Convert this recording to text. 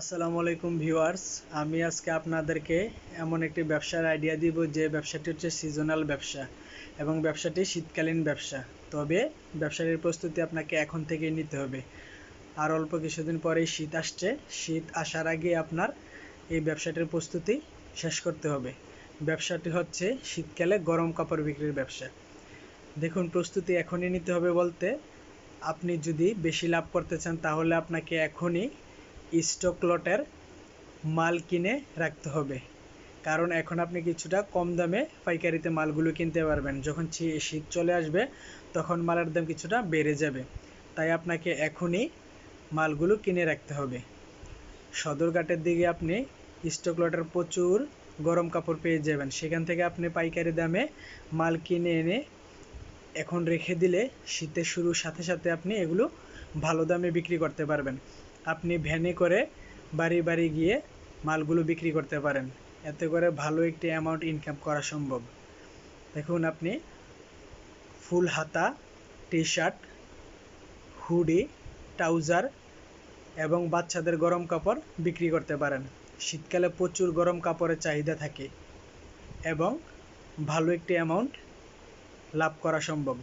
আসসালামু আলাইকুম ভিউয়ার্স। আমি আজকে আপনাদেরকে এমন একটি ব্যবসার আইডিয়া দিব যে ব্যবসাটি হচ্ছে সিজনাল ব্যবসা এবং ব্যবসাটি শীতকালীন ব্যবসা। তবে ব্যবসাটির প্রস্তুতি আপনাকে এখন থেকেই নিতে হবে। আর অল্প কিছুদিন পরেই শীত আসছে। শীত আসার আগে আপনার এই ব্যবসাটির প্রস্তুতি শেষ করতে হবে। ব্যবসাটি হচ্ছে শীতকালে গরম কাপড় বিক্রির ব্যবসা। দেখুন, প্রস্তুতি এখনই নিতে হবে বলতে আপনি যদি বেশি লাভ করতে চান তাহলে আপনাকে এখনই স্টক লটের মাল কিনে রাখতে হবে। কারণ এখন আপনি কিছুটা কম দামে পাইকারিতে মালগুলো কিনতে পারবেন। যখন শীত চলে আসবে, তখন মালের দাম কিছুটা বেড়ে যাবে। তাই আপনাকে এখনই মালগুলো কিনে রাখতে হবে। সদরঘাটের দিকে আপনি স্টক প্রচুর গরম কাপড় পেয়ে যাবেন। সেখান থেকে আপনি পাইকারি দামে মাল কিনে এনে এখন রেখে দিলে শীতের শুরুর সাথে সাথে আপনি এগুলো ভালো দামে বিক্রি করতে পারবেন। আপনি ভ্যানে করে বাড়ি বাড়ি গিয়ে মালগুলো বিক্রি করতে পারেন। এতে করে ভালো একটি অ্যামাউন্ট ইনকাম করা সম্ভব। দেখুন আপনি, ফুল হাতা টি শার্ট হুডি, ট্রাউজার এবং বাচ্চাদের গরম কাপড় বিক্রি করতে পারেন। শীতকালে প্রচুর গরম কাপড়ের চাহিদা থাকে এবং ভালো একটি অ্যামাউন্ট লাভ করা সম্ভব।